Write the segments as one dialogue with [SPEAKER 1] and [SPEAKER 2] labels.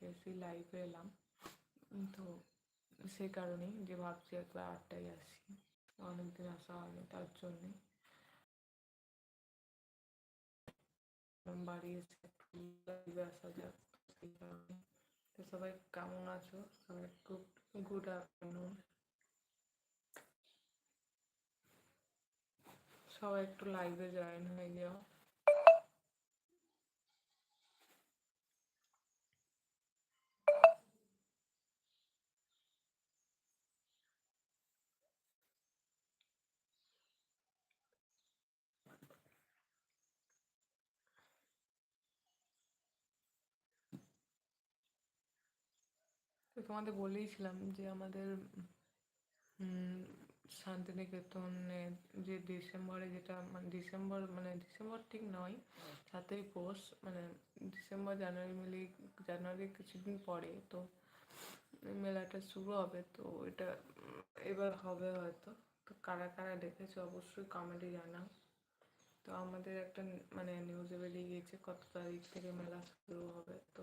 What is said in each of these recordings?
[SPEAKER 1] কাছে এসেই লাইভে এলাম। তো সেই কারণেই যে ভাবছি একবার আটটায় আসি। অনেকদিন আসা হয়নি তার জন্যে। বাড়ি এসে লাইভে আসা যাক। সেই কারণে। তো সবাই কেমন আছো? সবাই গুড গুড আফটারনুন সবাই একটু লাইভে জয়েন হয়ে যাও। তোমাদের বলেইছিলাম যে আমাদের শান্তিনিকেতনে যে ডিসেম্বরে যেটা মানে ডিসেম্বর মানে ডিসেম্বর ঠিক নয়, সাতই পৌষ মানে ডিসেম্বর, জানুয়ারি মিলিয়ে জানুয়ারি কিছুদিন পরে তো মেলাটা শুরু হবে, তো এটা এবার হবে হয়তো। তো কারা কারা দেখেছ অবশ্যই কমেন্টে জানাও। তো আমাদের একটা মানে নিউজে বেরিয়ে গিয়েছে কত তারিখ থেকে মেলা শুরু হবে, তো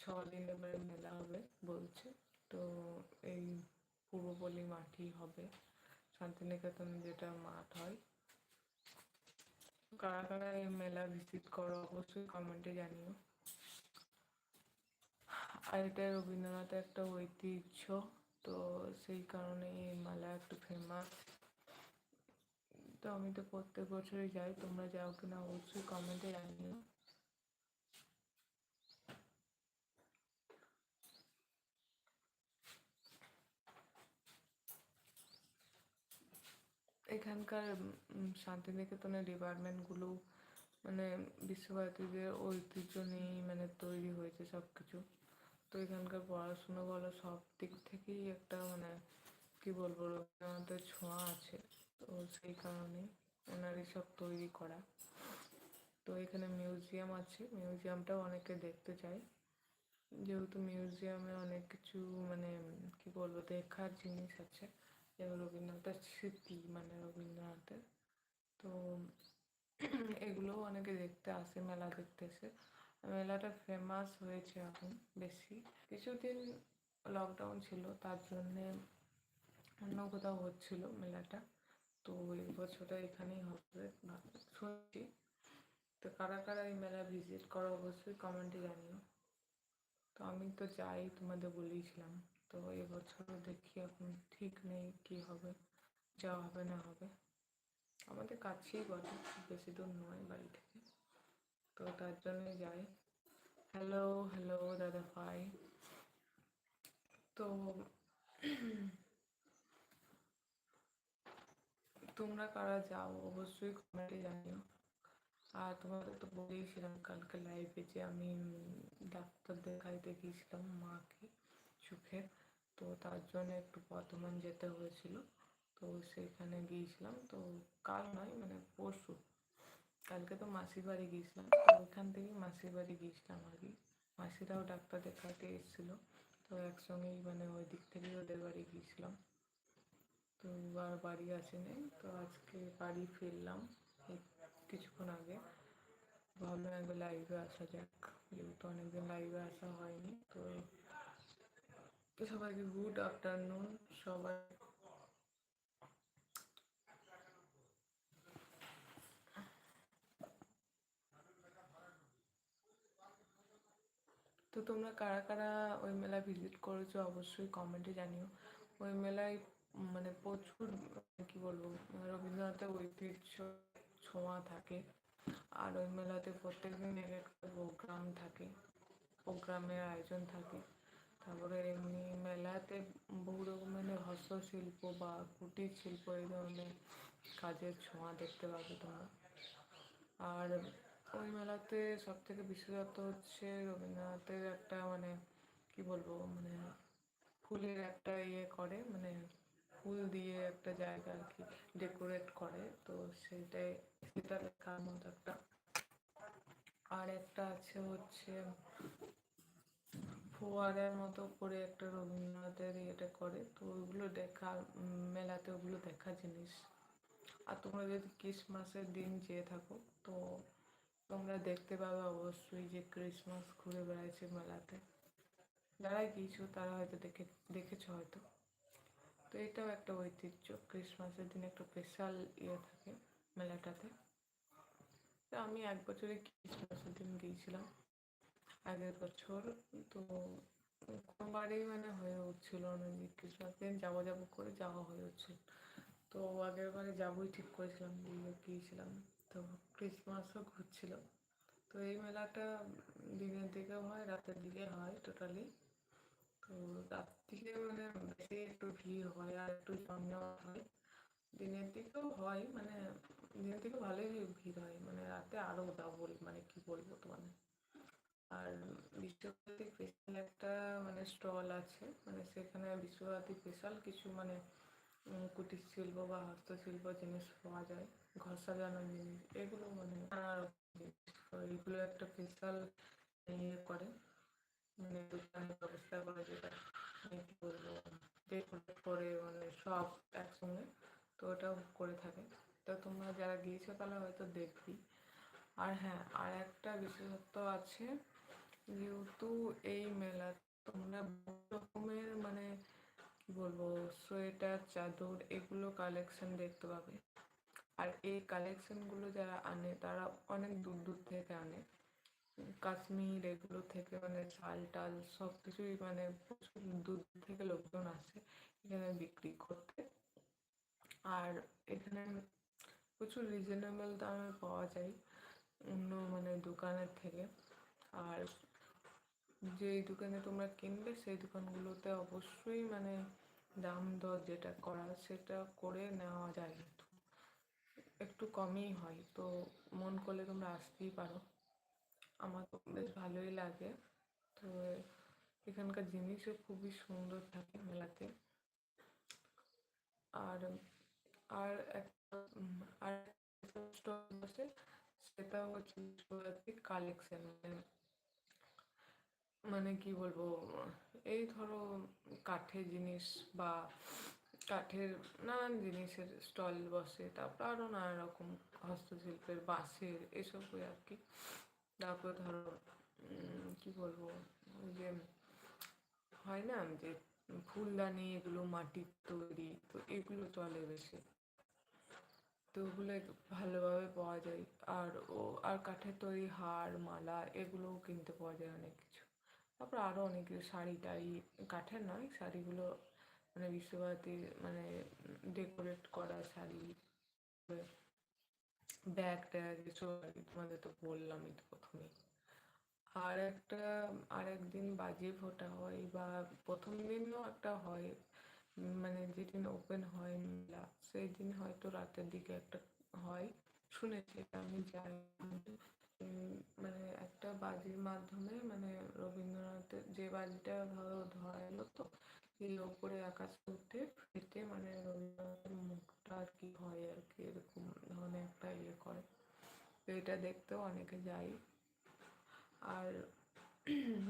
[SPEAKER 1] ছ দিন মেলা হবে বলছে। তো এই পূর্বপল্লী মাঠই হবে। শান্তিনিকেতন যেটা মাঠ হয়। কারা কারা এই মেলা ভিজিট করো অবশ্যই কমেন্টে জানিও। আর এটা রবীন্দ্রনাথের একটা ঐতিহ্য, তো সেই কারণে এই মেলা একটু ফেমাস তো আমি তো প্রত্যেক বছরই যাই, তোমরা যাও কিনা অবশ্যই কমেন্টে জানিও। এখানকার শান্তিনিকেতনের ডিপার্টমেন্টগুলো মানে বিশ্বভারতীদের ঐতিহ্য নিয়েই মানে তৈরি হয়েছে সব কিছু তো এখানকার পড়াশুনো বলো, সব দিক থেকেই একটা মানে কি বলব, রবীন্দ্রনাথের ছোঁয়া আছে। তো সেই কারণে ওনারই সব তৈরি করা। তো এখানে মিউজিয়াম আছে, মিউজিয়ামটাও অনেকে দেখতে চায়। যেহেতু মিউজিয়ামে অনেক কিছু মানে কি বলব, দেখার জিনিস আছে। যেমন রবীন্দ্রনাথের স্মৃতি মানে রবীন্দ্রনাথের তো এগুলোও অনেকে দেখতে আসে মেলা দেখতে এসে মেলাটা ফেমাস হয়েছে এখন বেশি কিছুদিন লকডাউন ছিল তার জন্যে অন্য কোথাও হচ্ছিল মেলাটা তো এই বছরটা এখানেই হবে শুনছি তো কারা কারা এই মেলা ভিজিট করো অবশ্যই কমেন্টে জানিও তো আমি তো যাই তোমাদের বলেইছিলাম তো এবছর দেখি এখন ঠিক নেই কি হবে যাওয়া হবে না হবে আমাদের কাছেই বটে খুব বেশি দূর নয় বাড়ি থেকে তো তার জন্য যাই হ্যালো হ্যালো দাদা ভাই তো তোমরা কারা যাও অবশ্যই কমেন্টে জানিও আর তোমাদের তো বলেইছিলাম কালকে লাইভে যে আমি উম, ডাক্তার দেখাইতে গিয়েছিলাম মাকে চোখের তো তার জন্য একটু বর্ধমান যেতে হয়েছিল। তো সেখানে গিয়েছিলাম। তো কাল নয় মানে পরশু। কালকে তো মাসির বাড়ি গিয়েছিলাম। তো ওইখান থেকে মাসির বাড়ি গিয়েছিলাম আর কি। মাসিরাও ডাক্তার দেখাতে এসেছিল। তো একসঙ্গেই মানে ওই দিক থেকেই ওদের বাড়ি গিয়েছিলাম। তো আর বাড়ি আসেনি। তো আজকে বাড়ি ফিরলাম কিছুক্ষণ আগে। ভাবলাম একবার লাইভে আসা যাক। যেহেতু অনেকদিন লাইভে আসা হয়নি, তো সবাইকে গুড আফটারনুন, সবাই। তো তোমরা কারা কারা ওই মেলা ভিজিট করেছ অবশ্যই কমেন্টে জানিও। ওই মেলায় মানে প্রচুর, কি বলব, রবীন্দ্রনাথের ঐতিহ্য ছোঁয়া থাকে। আর ওই মেলাতে প্রত্যেকদিন এক একটা প্রোগ্রাম থাকে, প্রোগ্রামের আয়োজন থাকে। তারপরে এমনি মেলাতে বহু রকমের হস্তশিল্প বা কুটির শিল্প এই ধরনের কাজের ছোঁয়া দেখতে পাবে তোমরা আর ওই মেলাতে সব থেকে বিশেষত হচ্ছে রবীন্দ্রনাথের একটা মানে কি বলব মানে ফুলের একটা ইয়ে করে মানে ফুল দিয়ে একটা জায়গা আর কি ডেকোরেট করে তো সেটাই সেটা লেখার মতো একটা আর একটা আছে হচ্ছে ফোয়ারার মতো করে একটা রবীন্দ্রনাথের ইয়েটা করে, তো ওইগুলো দেখা মেলাতে ওগুলো দেখা জিনিস। আর তোমরা যদি ক্রিসমাসের দিন যেয়ে থাকো, তো তোমরা দেখতে পাবে অবশ্যই যে ক্রিসমাস ঘুরে বেড়াচ্ছে মেলাতে। যারাই গিয়েছো, তারা হয়তো দেখে, দেখেছ হয়তো। তো এটাও একটা ঐতিহ্য, ক্রিসমাসের দিন একটা স্পেশাল ইয়ে থাকে মেলাটাতে। তো আমি এক বছরে ক্রিসমাসের দিন গিয়েছিলাম। আগের বছর। তো কোনোবারেই মানে হয়ে উঠছিল না যে ক্রিসমাস দিন যাব যাব করে যাওয়া হয়ে উঠছিল। তো আগের বারে যাবোই ঠিক করেছিলাম, দিয়ে গিয়েছিলাম। তো ক্রিসমাসও ঘুরছিল। তো এই মেলাটা দিনের দিকে হয়, রাতের দিকে হয় টোটালি তো রাত দিকে মানে বেশি একটু ভিড় হয় আর একটু জমজমাট হয়। দিনের দিকেও হয় মানে দিনের দিকে ভালোই ভিড় হয় মানে রাতে আরও ডাবল মানে কি বলব তোমাদের। আর বিশ্বভারতী স্পেশাল একটা মানে স্টল আছে। মানে সেখানে বিশ্বভারতী স্পেশাল কিছু মানে কুটির শিল্প বা হস্তশিল্প জিনিস পাওয়া যায়, ঘর সাজানোর জিনিস, এগুলো মানে নানা রকম জিনিস এগুলো একটা স্পেশাল ইয়ে করে। মানে দোকানের ব্যবস্থা করে যেটা কি বলব ডেকোরেট করে মানে সব একসঙ্গে, তো ওটাও করে থাকে। তো তোমরা যারা গিয়েছো তাহলে হয়তো দেখবি। আর হ্যাঁ আর একটা বিশেষত্ব আছে যেহেতু এই মেলা তোমরা রকমের মানে কি বলব, সোয়েটার, চাদর এগুলো কালেকশন দেখতে পাবে। আর এই কালেকশনগুলো যারা আনে, তারা অনেক দূর দূর থেকে আনে। কাশ্মীর এগুলো থেকে মানে শাল টাল সব কিছুই মানে প্রচুর দূর থেকে লোকজন আসে এখানে বিক্রি করতে। আর এখানে প্রচুর রিজনেবল দামে পাওয়া যায় অন্য মানে দোকানের থেকে। আর যেই দোকানে তোমরা কিনবে, সেই দোকানগুলোতে অবশ্যই মানে দাম দর যেটা করা সেটা করে নেওয়া যায় কিন্তু। একটু কমই হয়, তো মন করলে তোমরা আসতেই পারো। আমার তো বেশ ভালোই লাগে। তো এখানকার জিনিসও খুবই সুন্দর থাকে মেলাতে। আর আর একটা আর সেটা হচ্ছে কালেকশন মানে কি বলব, এই ধরো কাঠের জিনিস বা কাঠের নানান জিনিসের স্টল বসে, তারপর আরও নানা রকম হস্তশিল্পের বাঁশের এসবই আর কি। তারপর ধরো কি বলব যে হয় না যে ফুলদানি এগুলো মাটির তৈরি, তো এগুলো চলে বেশি। তো ওগুলো ভালোভাবে পাওয়া যায়। আর ও, আর কাঠের তৈরি হার, মালা এগুলোও কিনতে পাওয়া যায় অনেক। তারপর আরও অনেক শাড়ি টাড়ি কাঠের নয়, শাড়িগুলো মানে বিশ্বভারতী মানে ডেকোরেট করা শাড়ি ব্যাগ ট্যাগ এসব তোমাদের তো বললামই তো প্রথমেই আর একটা, আর একদিন বাজি ফোটা হয় বা প্রথম দিনও একটা হয় মানে যেদিন ওপেন হয় মেলা সেই দিন হয়তো রাতের দিকে একটা হয়, শুনেছি আমি জানি মানে একটা বাজির মাধ্যমে মানে রবীন্দ্রনাথের যে বাজিটা ধরো ধরা এলো তো এই ওপরে আকাশ উঠে ফেটে মানে রবীন্দ্রনাথের মুখটা আর কি হয় আর কি, এরকম ধরনের একটা ইয়ে করে। তো এটা দেখতেও অনেকে যায়। আর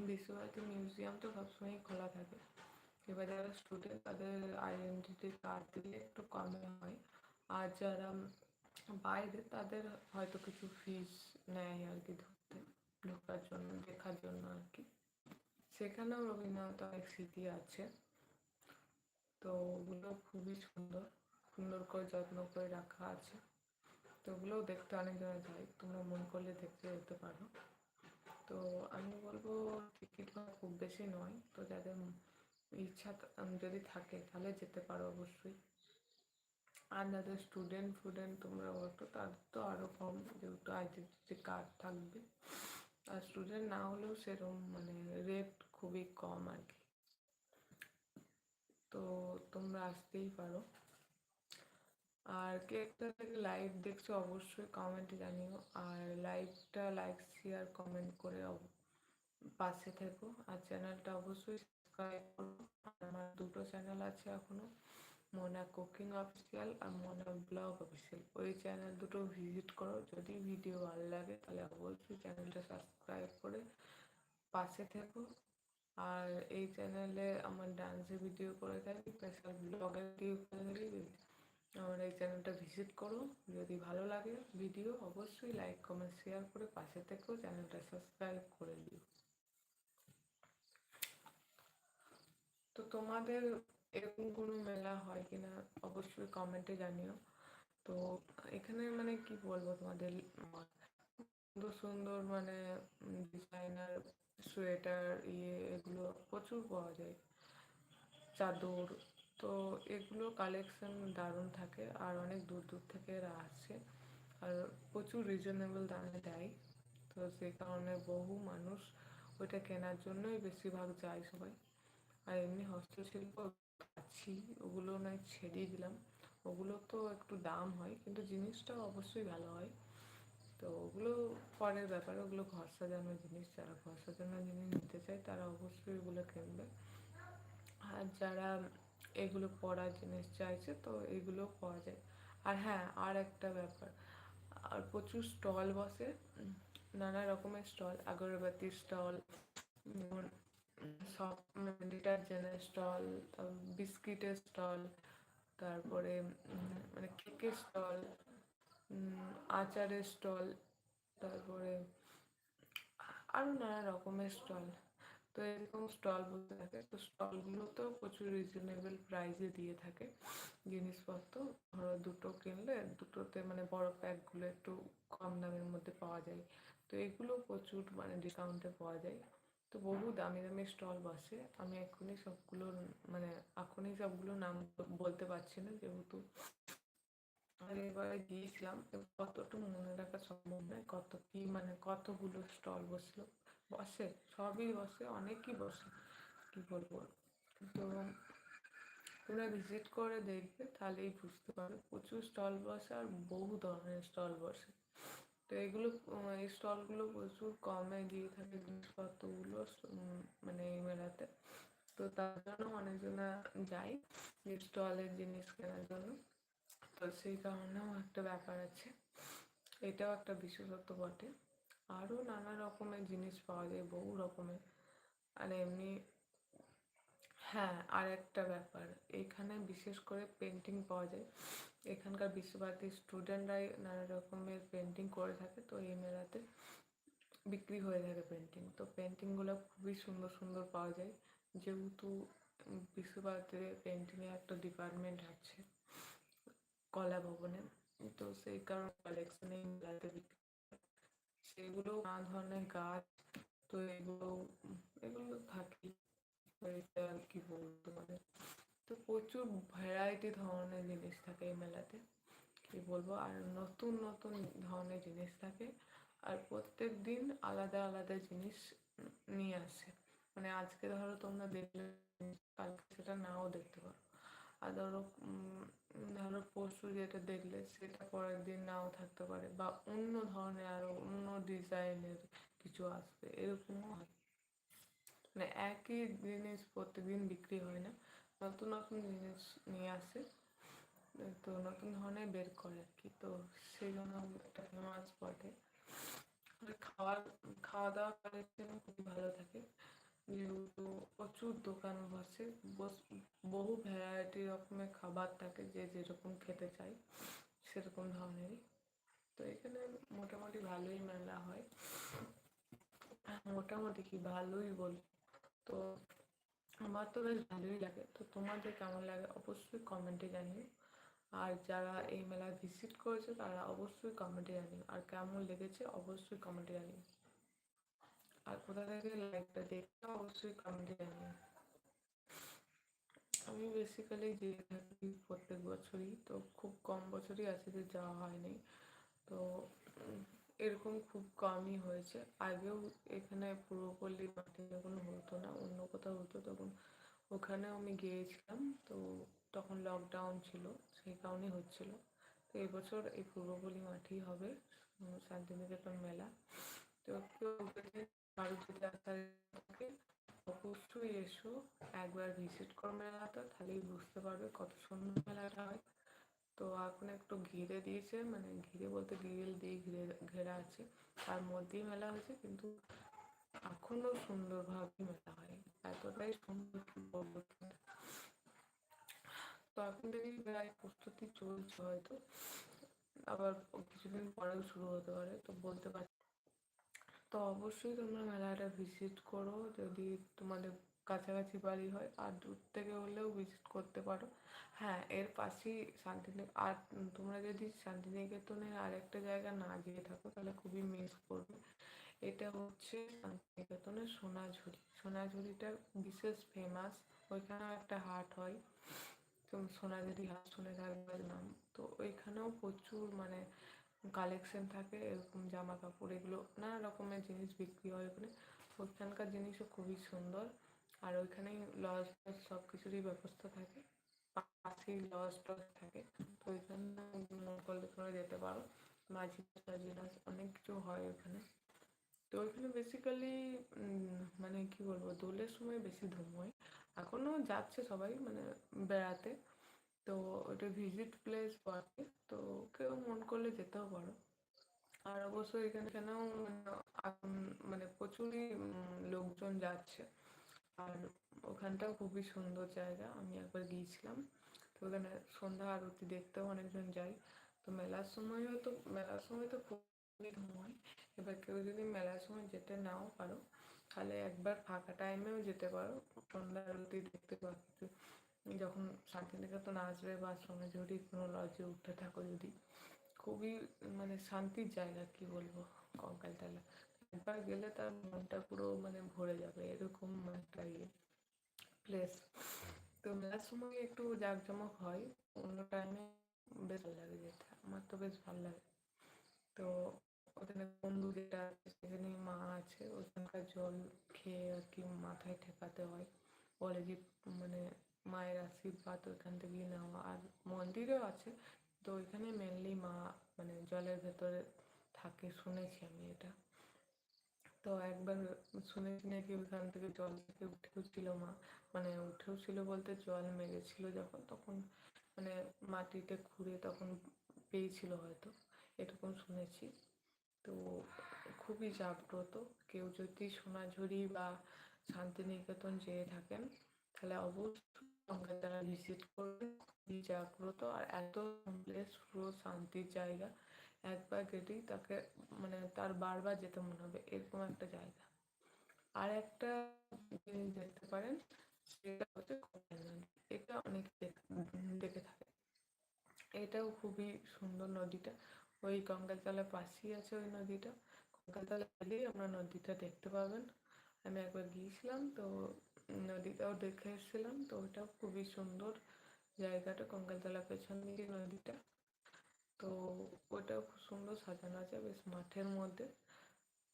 [SPEAKER 1] বিশ্বভারতী মিউজিয়াম তো সবসময়ই খোলা থাকে। এবার যারা স্টুডেন্ট তাদের আইডেন্টিটি কার্ড দিলে একটু কমে হয়। আর যারা বাইরে তাদের হয়তো কিছু ফিস নেয় আর কি ধরতে, ঢোকার জন্য, দেখার জন্য আর কি সেখানেও রবীন্দ্রনাথ অনেক স্মৃতি আছে। তো ওগুলো খুবই সুন্দর সুন্দর করে যত্ন করে রাখা আছে। তো ওগুলোও দেখতে অনেকজনে যায় তোমরা মন করলে দেখতে যেতে পারো। তো আমি বলব টিকিট খুব বেশি নয়। তো যাদের ইচ্ছা, যদি থাকে তাহলে যেতে পারো অবশ্যই। আর যাদের স্টুডেন্ট ফুডেন্ট তোমরা বলতো তাদের তো আরও কম যেহেতু আইডেন্টিটি কার্ড থাকবে। আর স্টুডেন্ট না হলেও সেরকম মানে রেট খুবই কম আর কি। তো তোমরা আসতেই পারো। আর কে থেকে লাইভ দেখছ অবশ্যই কমেন্টে জানিও। আর লাইভটা লাইক শেয়ার কমেন্ট করে পাশে থেকো। আর চ্যানেলটা অবশ্যই সাবস্ক্রাইব করো। আমার দুটো চ্যানেল আছে এখনও। মোনা কুকিং অফিসিয়াল আর মোনা ব্লগ অফিসিয়াল ওই চ্যানেল দুটো ভিজিট করো। যদি ভিডিও ভালো লাগে, তাহলে অবশ্যই চ্যানেলটা সাবস্ক্রাইব করে পাশে থেকো। আর এই চ্যানেলে আমার ডান্সের ভিডিও করে থাকি স্পেশাল ব্লগের ভিডিও করে থাকি। আমার এই চ্যানেলটা ভিজিট করো। যদি ভালো লাগে ভিডিও অবশ্যই লাইক কমেন্ট শেয়ার করে পাশে থেকেও চ্যানেলটা সাবস্ক্রাইব করে দিও। তো তোমাদের এরকম কোনো মেলা হয় কিনা অবশ্যই কমেন্টে জানিও। তো এখানে মানে কি বলব তোমাদের সুন্দর সুন্দর মানে ডিজাইনার সোয়েটার ইয়ে এগুলো প্রচুর পাওয়া যায়। চাদর, তো এগুলো কালেকশন দারুণ থাকে আর অনেক দূর দূর থেকে এরা আসে আর প্রচুর রিজনেবল দামে দেয়। তো সেই কারণে বহু মানুষ ওইটা কেনার জন্যই বেশিরভাগ যায় সবাই। আর এমনি হস্তশিল্প আছি ওগুলো নয় ছেড়েই দিলাম। ওগুলো তো একটু দাম হয়, কিন্তু জিনিসটা অবশ্যই ভালো হয়। তো ওগুলো পরের ব্যাপার, ওগুলো ঘর সাজানোর জিনিস, যারা ঘর সাজানোর জিনিস নিতে চায়, তারা অবশ্যই ওগুলো কিনবে। আর যারা এগুলো পড়ার জিনিস চাইছে, তো এগুলো পাওয়া যায়। আর হ্যাঁ আর একটা ব্যাপার, আর প্রচুর স্টল বসে, নানা রকমের স্টল আগরবাতির স্টল সব ডিটারজেন্টের স্টল বিস্কিটের স্টল তারপরে মানে কেকের স্টল আচারের স্টল তারপরে আরও নানা রকমের স্টল তো এরকম স্টল বলতে থাকে, তো স্টলগুলোতেও প্রচুর রিজনেবল প্রাইসে দিয়ে থাকে জিনিসপত্র। ধরো দুটো কিনলে দুটোতে মানে বড় প্যাকগুলো একটু কম দামের মধ্যে পাওয়া যায়। তো এগুলো প্রচুর মানে ডিসকাউন্টে পাওয়া যায়। তো বহু দামি দামি স্টল বসে। আমি এখনই সবগুলোর মানে এখনই সবগুলো নাম বলতে পারছি না যেহেতু। এবারে গিয়েছিলাম কতটুকু মনে রাখা সম্ভব নয়, কত কি মানে কতগুলো স্টল বসল। বসে, সবই বসে, অনেকই বসে, কি বলব। তো তোমরা ভিজিট করে দেখবে, তাহলেই বুঝতে পারবে। প্রচুর স্টল বসে আর বহু ধরনের স্টল বসে। তো এগুলো এই স্টলগুলো প্রচুর কমে দিয়ে থাকে জিনিসপত্রগুলো মানে এই মেলাতে। তো তার জন্য অনেকজনা যায় স্টলের জিনিস কেনার জন্য। তো সেই কারণেও একটা ব্যাপার আছে। এটাও একটা বিশেষত্ব বটে। আরও নানা রকমের জিনিস পাওয়া যায়, বহু রকমের। আর এমনি হ্যাঁ আর একটা ব্যাপার। এখানে বিশেষ করে পেন্টিং পাওয়া যায়। এখানকার বিশ্বভারতীর স্টুডেন্টরাই নানা রকমের পেন্টিং করে থাকে। তো এই মেলাতে বিক্রি হয়ে থাকে পেন্টিং তো পেন্টিংগুলো খুবই সুন্দর সুন্দর পাওয়া যায়। যেহেতু বিশ্বভারতীর পেন্টিংয়ে একটা ডিপার্টমেন্ট আছে কলা ভবনে, তো সেই কারণে কালেকশনে মেলাতে বিক্রি সেগুলো নানা ধরনের গাছ, তো এগুলো এগুলো কি বলতো মানে তো প্রচুর ভ্যারাইটি ধরনের জিনিস থাকে এই মেলাতে। কি বলব? আর নতুন নতুন ধরনের জিনিস থাকে। আর প্রত্যেক দিন আলাদা আলাদা জিনিস নিয়ে আসে। মানে আজকে ধরো তোমরা দেখলে, কালকে সেটা নাও দেখতে পারো। আর ধরো ধরো পরশু যেটা দেখলে, সেটা পরের দিন নাও থাকতে পারে। বা অন্য ধরনের আরও অন্য ডিজাইনের কিছু আসবে। এরকমও হয়। মানে একই জিনিস প্রত্যেকদিন বিক্রি হয় না। নতুন নতুন জিনিস নিয়ে আসে। তো নতুন ধরনের বের করে আর কি। তো সেই জন্য একটা ফেমাস বটে খাওয়ার খাওয়া দাওয়া জন্য খুবই ভালো থাকে। যেহেতু প্রচুর দোকান বসে। বহু ভ্যারাইটি রকমের খাবার থাকে যে যেরকম খেতে চায় সেরকম ধরনেরই। তো এখানে মোটামুটি ভালোই মেলা হয়। মোটামুটি কি ভালোই বল তো আমার তো বেশ ভালোই লাগে। তো তোমাদের কেমন লাগে অবশ্যই কমেন্টে জানিও। আর যারা এই মেলায় ভিজিট করেছে তারা অবশ্যই কমেন্টে জানিও। আর কেমন লেগেছে অবশ্যই কমেন্টে জানিও। আর কোথা থেকে লাইকটা দেখতে অবশ্যই কমেন্টে জানিও। আমি বেসিক্যালি যেয়ে থাকি প্রত্যেক বছরই, তো খুব কম বছরই আছে যে যাওয়া হয়নি। তো এরকম খুব কমই হয়েছে। আগেও এখানে পূর্বপল্লী মাঠে যখন হতো না, অন্য কোথাও হতো তখন ওখানেও আমি গিয়েছিলাম। তো তখন লকডাউন ছিল, সেই কারণেই হচ্ছিল। তো এবছর এই পূর্বপল্লী মাঠেই হবে শান্তিনিকেতন মেলা। তো কেউ কারও যদি আসার থাকে, অবশ্যই এসো। একবার ভিজিট করো মেলাটা, তাহলেই বুঝতে পারবে কত সুন্দর মেলাটা হয়। তো এখন একটু ঘিরে দিয়েছে মানে ঘিরে বলতে গ্রিল দিয়ে ঘিরে, ঘেরা আছে। তার মধ্যেই মেলা হয়েছে, কিন্তু এখনও সুন্দরভাবে মেলা হয় এতটাই সুন্দর কি বলব তো এখন থেকেই প্রায় প্রস্তুতি চলছে হয়তো। আবার কিছুদিন পরেও শুরু হতে পারে, তো বলতে পারছি তো অবশ্যই তোমরা মেলাটা ভিজিট করো, যদি তোমাদের কাছাকাছি বাড়ি হয়। আর দূর থেকে হলেও ভিজিট করতে পারো। হ্যাঁ এর পাশেই শান্তিনিকেতন আর তোমরা যদি শান্তিনিকেতনের আরেকটা জায়গা না গিয়ে থাকো, তাহলে খুবই মিস করবে। এটা হচ্ছে শান্তিনিকেতনের সোনাঝুরি। সোনাঝুরিটা বিশেষ ফেমাস ওইখানেও একটা হাট হয়। সোনাঝুরি হাট শুনে থাকবে নাম। তো ওইখানেও প্রচুর মানে কালেকশন থাকে, এরকম জামা কাপড় এগুলো নানা রকমের জিনিস বিক্রি হয় ওখানে। ওইখানকার জিনিসও খুবই সুন্দর। আর ওইখানেই লজ সব কিছুরই ব্যবস্থা থাকে। পাশেই লজ টজ থাকে। তো ওইখানে মন করলে তোমরা যেতে পারো। মাঝি অনেক কিছু হয় ওখানে তো ওইখানে বেসিক্যালি মানে কি বলব, দোলের সময় বেশি ধুম হয়। এখনও যাচ্ছে সবাই মানে বেড়াতে। তো ওটা ভিজিট প্লেস বটে। তো কেউ মন করলে যেতেও পারো। আর অবশ্যই এখানে এখানেও মানে প্রচুরই লোকজন যাচ্ছে। আর ওখানটাও খুবই সুন্দর জায়গা, আমি একবার গিয়েছিলাম। তো ওখানে সন্ধ্যা আরতি দেখতেও অনেকজন যায়। তো মেলার সময়ও তো, মেলার সময় তো খুবই হয় এবার কেউ যদি মেলার সময় যেতে নাও পারো, তাহলে একবার ফাঁকা টাইমেও যেতে পারো। সন্ধ্যা আরতি দেখতে পারো। যখন শান্তিনিকেতন আসবে বা সোনাঝুরি কোনো লজে উঠতে থাকো যদি, খুবই মানে শান্তির জায়গা কি বলব? কঙ্কালতলা। একবার গেলে তার মনটা পুরো মানে ভরে যাবে, এরকম একটা ইয়ে। প্লেস তো মেলার সময় একটু জাঁকজমক হয়। অন্য টাইমে বেশ ভালো লাগে যেতে। আমার তো বেশ ভালো লাগে। তো ওখানে বন্ধু যেটা আছে, সেখানে মা আছে, ওখানকার জল খেয়ে আর কি মাথায় ঠেকাতে হয়। বলে যে মানে মায়ের আশীর্বাদ ওইখান থেকে নেওয়া। আর মন্দিরও আছে। তো ওইখানে মেনলি মা মানে জলের ভেতরে থাকে, শুনেছি আমি এটা। তো একবার শুনেছি নাকি ওইখান থেকে জল থেকে উঠেও ছিল মা মানে উঠেও ছিল বলতে জল মেরেছিল যখন, তখন মানে মাটিতে খুঁড়ে তখন পেয়েছিল হয়তো, এরকম শুনেছি। তো খুবই জাগ্রত, কেউ যদি সোনাঝুরি বা শান্তিনিকেতন যেয়ে থাকেন, তাহলে অবশ্যই তারা ভিজিট করবেন। খুবই জাগ্রত আর এত প্লেস পুরো শান্তির জায়গা। একবার গেলেই তাকে মানে তার বারবার যেতে মনে হবে, এরকম একটা জায়গা। আর একটা জিনিস দেখতে পারেন, সেটা হচ্ছে এটা অনেক দেখে থাকে। এটাও খুবই সুন্দর নদীটা। ওই গঙ্গাতলার পাশেই আছে ওই নদীটা। গঙ্গাতলা গেলেই আমরা নদীটা দেখতে পাবেন। আমি একবার গিয়েছিলাম, তো নদীটাও দেখে এসেছিলাম, তো ওটাও খুবই সুন্দর জায়গাটা কঙ্কালতলা পেছন দিকে নদীটা। তো ওটা খুব সুন্দর সাজানো আছে বেশ মাঠের মধ্যে।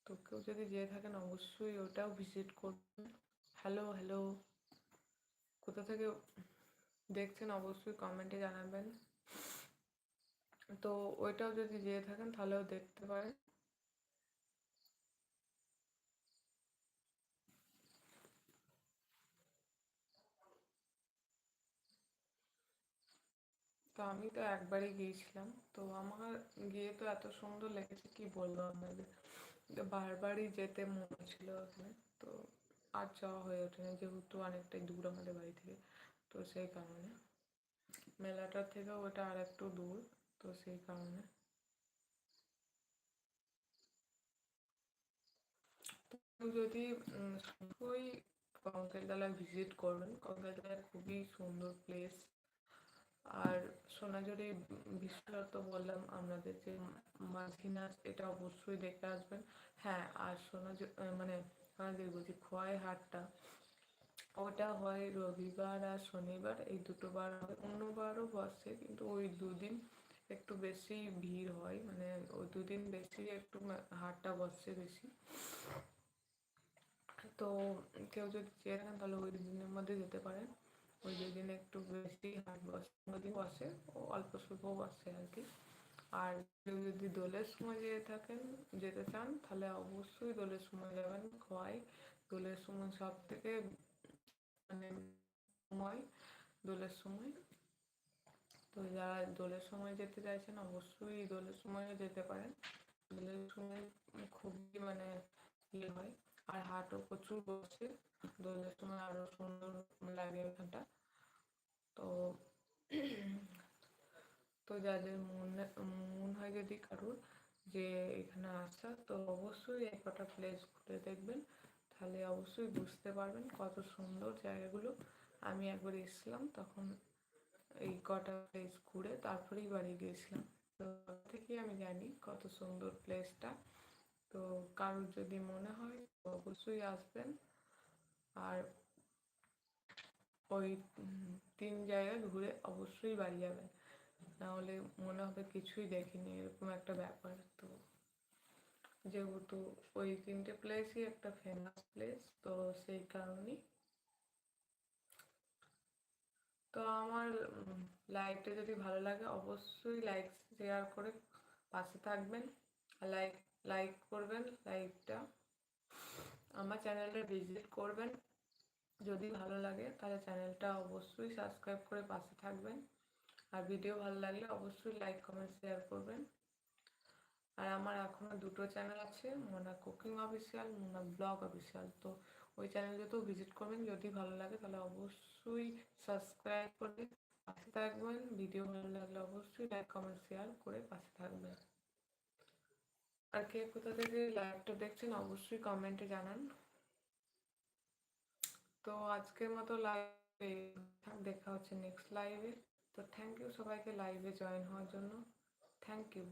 [SPEAKER 1] তো কেউ যদি যেয়ে থাকেন অবশ্যই ওটাও ভিজিট করবেন। Hello hello. কোথা থেকে দেখছেন অবশ্যই কমেন্টে জানাবেন। তো ওইটাও যদি যেয়ে থাকেন তাহলেও দেখতে পারেন। তো আমি তো একবারই গিয়েছিলাম। তো আমার গিয়ে তো এত সুন্দর লেগেছে, কি বলব আপনাদের? বারবারই যেতে মন ছিল ওখানে। তো আর যাওয়া হয়ে ওঠেনি, যেহেতু অনেকটাই দূর আমাদের বাড়ি থেকে। তো সেই কারণে। মেলাটার থেকেও ওটা আর একটু দূর, তো সেই কারণে। যদি ওই কঙ্কালতলায় ভিজিট করবেন কঙ্কালতলায় খুবই সুন্দর প্লেস আর সোনাঝুরি বিশ্বনাথ তো বললাম আপনাদের যে মাঝি নাচ এটা অবশ্যই দেখে আসবেন। হ্যাঁ আর সোনাঝুরি মানে আমাদের বলছি খোয়াই হাটটা, ওটা হয় রবিবার আর শনিবার, এই দুটো বার হয়। অন্য বারও বসে, কিন্তু ওই দুদিন একটু বেশি ভিড় হয় মানে ওই দুদিন বেশি একটু হাটটা বসে বেশি। তো কেউ যদি চেয়ে থাকেন, তাহলে ওই দিনের মধ্যে যেতে পারেন। ওই যেদিন একটু বেশি হাট বসে দিন বসে, ও অল্প স্বল্প বসে আর কি। আর কেউ যদি দোলের সময় যেতে থাকেন, যেতে চান, তাহলে অবশ্যই দোলের সময় যাবেন, খোয়াই। দোলের সময় সব থেকে মানে সময় দোলের সময়। তো যারা দোলের সময় যেতে চাইছেন, অবশ্যই দোলের সময়ও যেতে পারেন। দোলের সময় খুবই মানে ইয়ে হয়। আর হাটও প্রচুর বসে। দোলের সময় আরও সুন্দর লাগে ওখানটা। তো তো যাদের মনে, মন হয় যদি কারোর যে এখানে আসা, তো অবশ্যই এই কটা প্লেস ঘুরে দেখবেন। তাহলে অবশ্যই বুঝতে পারবেন কত সুন্দর জায়গাগুলো। আমি একবার এসেছিলাম, তখন এই কটা প্লেস ঘুরে তারপরেই বাড়ি গিয়েছিলাম। তো থেকে আমি জানি কত সুন্দর প্লেসটা তো কারোর যদি মনে হয় অবশ্যই আসবেন। আর ওই তিন জায়গায় ঘুরে অবশ্যই বাড়ি যাবেন নাহলে মনে হবে কিছুই দেখিনি, এরকম একটা ব্যাপার। তো যেহেতু ওই তিনটে প্লেসই একটা ফেমাস প্লেস তো সেই কারণেই। তো আমার লাইভটা যদি ভালো লাগে, অবশ্যই লাইক শেয়ার করে পাশে থাকবেন। লাইক লাইক করবেন লাইভটা আমার চ্যানেলে ভিজিট করবেন। যদি ভালো লাগে তাহলে চ্যানেলটা অবশ্যই সাবস্ক্রাইব করে পাশে থাকবেন। আর ভিডিও ভালো লাগলে অবশ্যই লাইক, কমেন্ট, শেয়ার করবেন। আর আমার এখনও দুটো চ্যানেল আছে, Mona cooking official, Mona blog official. তো ওই চ্যানেলটাতেও ভিজিট করবেন, যদি ভালো লাগে তাহলে অবশ্যই সাবস্ক্রাইব করে পাশে থাকবেন। ভিডিও ভালো লাগলে অবশ্যই লাইক, কমেন্ট, শেয়ার করে পাশে থাকবেন। আর কে কোথা থেকে লাইভটা দেখছেন অবশ্যই কমেন্টে জানান। তো আজকের মতো লাইভে দেখা হচ্ছে নেক্সট লাইভে তো থ্যাংক ইউ সবাইকে লাইভে জয়েন হওয়ার জন্য। Thank you